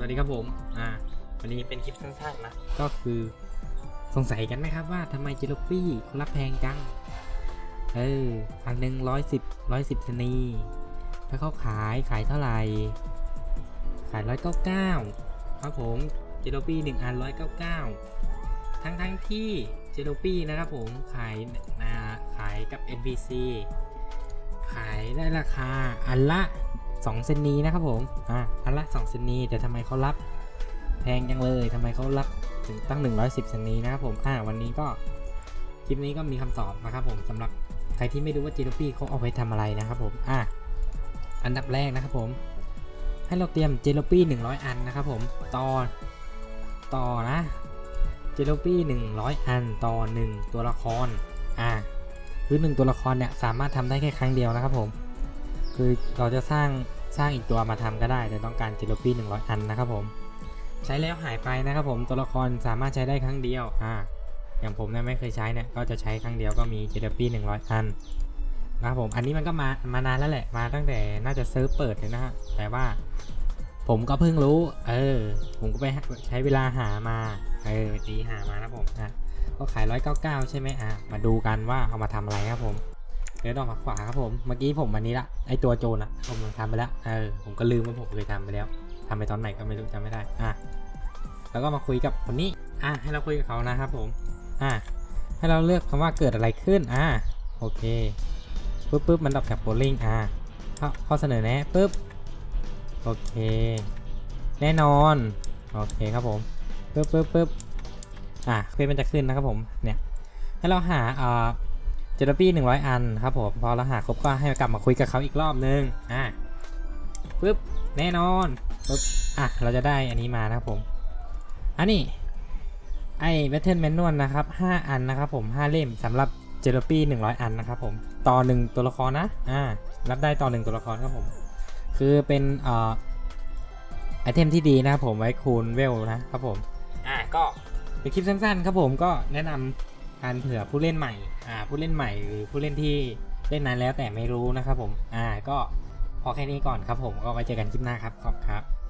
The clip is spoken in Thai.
สวัสดีครับผม อ่า วันนี้เป็นคลิปสั้นๆนะ ก็คือสงสัยกันไหมครับว่าทำไมเจลปี้เขารับแพงจัง เออ อันหนึ่งร้อยสิบร้อยสิบสนีถ้าเขาขายขายเท่าไหร่ ขายร้อยเก้าเก้าครับผมเจลปี้หนึ่งอันร้อยเก้าเก้าทั้งทั้งๆที่เจลปี้นะครับผมขายนาขายกับ NPC ขายได้ราคาอันละ 2เซนนีนะครับผม อะอันละ2เซนนีแต่ทำไมเขารับแพงจังเลยทำไมเขารับถึงตั้ง 110เซนนีนะครับผม อะวันนี้ก็คลิปนี้ก็มีคำตอบนะครับผมสำหรับใครที่ไม่รู้ว่าจีโรปี้เขาเอาไปทำอะไรนะครับผม อะอันดับแรกนะครับผม ให้เราเตรียมเจลปี้100 อันนะครับผม ต่อ ต่อนะเจลปี้100 อันต่อ 1 ตัวละคร อะคือ 1 ตัวละครเนี่ยสามารถทำได้แค่ครั้งเดียวนะครับผม คือเราจะสร้างสร้างอีกตัวมาทำก็ได้ แต่ต้องการเจลปี้100 อันนะครับผม ใช้แล้วหายไปนะครับผมตัวละครสามารถใช้ได้ครั้งเดียวอ่าอย่างผมเนี่ยไม่เคยใช้เนี่ยก็จะใช้ครั้งเดียวก็มีเจลปี้100 อันนะครับผมอันนี้มันก็มามานานแล้วแหละมาตั้งแต่น่าจะเซิร์ฟเปิดเลยนะฮะแต่ว่าผมก็เพิ่งรู้ เออ ผมก็ไปใช้เวลาหามา เออไปตีหามานะผมอะก็ขาย199ใช่ไหมอะ มาดูกันว่าเอามาทำอะไรครับผม เดินออกมาขวาครับผมเมื่อกี้ผมอันนี้ละไอตัวโจรอะผมทำไปแล้วเออผมก็ลืมว่าผมเคยทำไปแล้วทำไปตอนไหนก็ไม่รู้จำไม่ได้อะแล้วก็มาคุยกับคนนี้อะให้เราคุยกับเขานะครับผมอะให้เราเลือกคำว่าเกิดอะไรขึ้นอะโอเคปึ๊บปึ๊บมันดอปจากโบลิ่งอะข้อข้อเสนอแนะปึ๊บโอเค แน่นอนโอเคครับผมปึ๊บปึ๊บปึ๊บอะเควสมันจะขึ้นนะครับผมเนี่ยให้เราหาอ่า เจลปี้หนึ่งร้อยอันครับผมพอเราหาครบก็ให้กลับมาคุยกับเขาอีกรอบนึงอะปึ๊บแน่นอนปึ๊บอะเราจะได้อันนี้มานะครับผมอันนี้ไอ้แบทเทิลแมนนวลนะครับ5อันนะครับผม5เล่มสำหรับเจลปี้100 อันนะครับผมต่อหนึ่งตัวละครนะอ่ารับได้ต่อหนึ่งตัวละครครับผมคือเป็นเอ่อไอเทมที่ดีนะครับผมไว้คูณเวลนะครับผมอ่าก็เป็นคลิปสั้นๆครับผมก็แนะนำ การเผื่อผู้เล่นใหม่อ่าผู้เล่นใหม่หรือผู้เล่นที่เล่นนานแล้วแต่ไม่รู้นะครับผมอ่าก็พอแค่นี้ก่อนครับผมก็ไว้เจอกันคลิปหน้าครับขอบคุณครับ